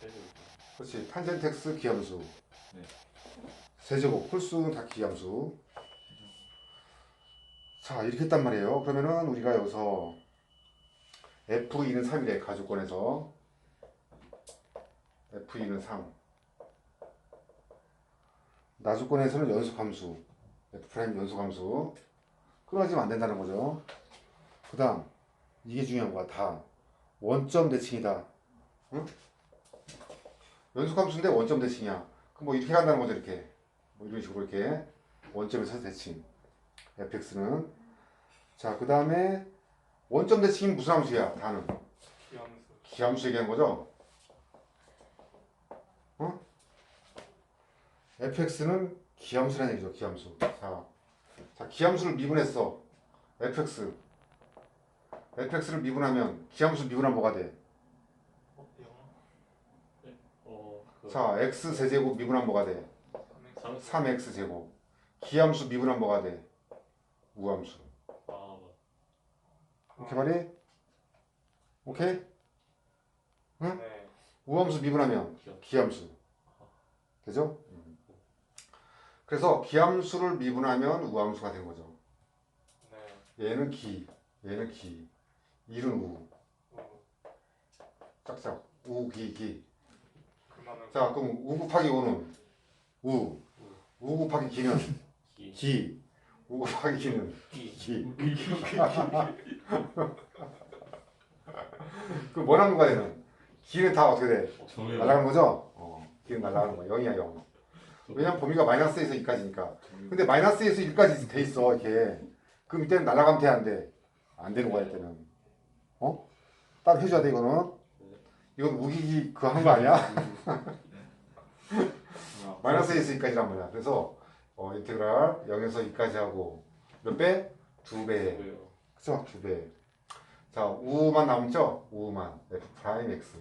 세제곱. 그렇지. x 기함수. 네. 세제곱 홀수는 다 기함수. 자 이렇게 했단 말이에요. 그러면은 우리가 여기서 f2는 3이래 가주권에서 f2는 3. 나주권에서는 연속함수 f' 연속함수 끊어지면 안 된다는 거죠. 그 다음 이게 중요한 거야 다 원점 대칭이다. 응? 연속함수인데 원점 대칭이야. 그럼 뭐 이렇게 간다는 거죠 이렇게. 뭐 이런 식으로 이렇게 원점에서 대칭. fx는. 자 그 다음에 원점 대칭이 무슨 함수야 다는 기함수 기함수 얘기하는 거죠? 어? fx는 기함수라는 얘기죠 기함수. 자, 자 기함수를 미분했어. fx fx를 미분하면 기함수 미분하면 뭐가 돼? 자 x 세제곱 미분하면 뭐가 돼? 삼. 3x 제곱 기함수 미분하면 뭐가 돼? 우함수. 오케이 말이? 오케이? 네 우함수 미분하면. 기함수 되죠? 그래서 기함수를 미분하면 우함수가 된 거죠 네 얘는 기 얘는 기 일은 우 우. 짝짝 우 기기 그만은 자 그럼 우 곱하기 5는 우. 우 곱하기 기는 기. 기. 우 곱하기 기는 기. 기. 그 뭐라는 거야 얘는? 기는 다 어떻게 돼? 날아가는 거죠? 어, 기는 날아가는 거야. 0이야 0. 왜냐면 범위가 마이너스에서 2까지니까. 근데 마이너스에서 1까지 돼 있어 이렇게. 그럼 이때는 날아가면 돼 안 돼? 안 되는 거야 이때는. 어? 따로 해줘야 돼 이거는. 이건 우기기 그거 하는 거 아니야? 마이너스에서 2까지란 말이야. 그래서 어, 인테그랄 0에서 2까지 하고 몇 배? 두 배. 그죠? 두 배. 자, 우만 남죠? 우만. f 프라임 x.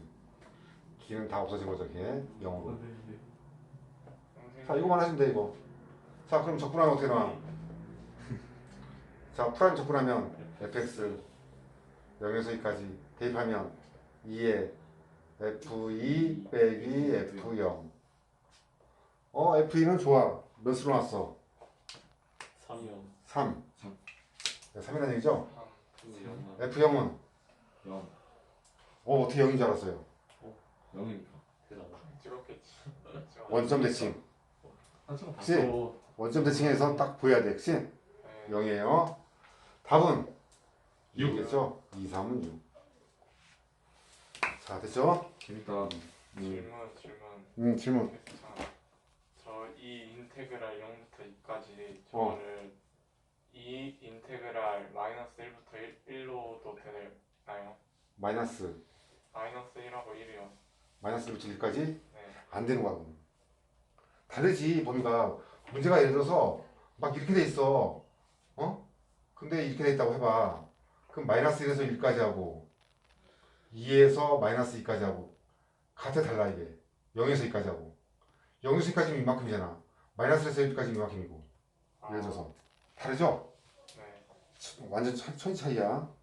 기는 다 없어진 거죠, 이게. 0으로. 자, 이거만 하시면 돼, 이거. 자, 그럼 적분하면 어떻게 나와? 자, 프라임 적분하면 fx 0에서 2까지 대입하면 2에 f2 빼기 f0. 어, f2는 좋아. 몇으로 나왔어? 3이요. 3. 삼. 3이라는 얘기죠? 영. f0은? 영. 어, 어떻게 0인 줄 알았어요? 영이니까. 대단. 찍었겠지 원점 대칭. 그치? 또 원점 대칭해서 딱 보여야 돼. 그치? 네 0이에요. 답은 육. 6이겠죠? 2, 3은 6. 자, 됐죠? 재밌다. 질문 질문 음, 질문. 저이 인테그랄 0부터 2까지 어. 저거를 이 인테그랄 마이너스 1부터 1, 1로도 되나요? 마이너스. 마이너스 1하고 1이요 마이너스 1부터 1까지? 네 안 되는 거야, 그럼. 다르지, 범위가. 문제가 예를 들어서 막 이렇게 돼 있어. 어? 근데 이렇게 돼 있다고 해봐. 그럼 마이너스 1에서 1까지 하고 2에서 마이너스 2까지 하고 같아 달라 이게. 0에서 2까지 하고 0에서 2까지면 이만큼이잖아. 마이너스에서 1까지는 이만큼이고. 아, 예를 들어서. 다르죠? 네 완전 천, 천지 차이야.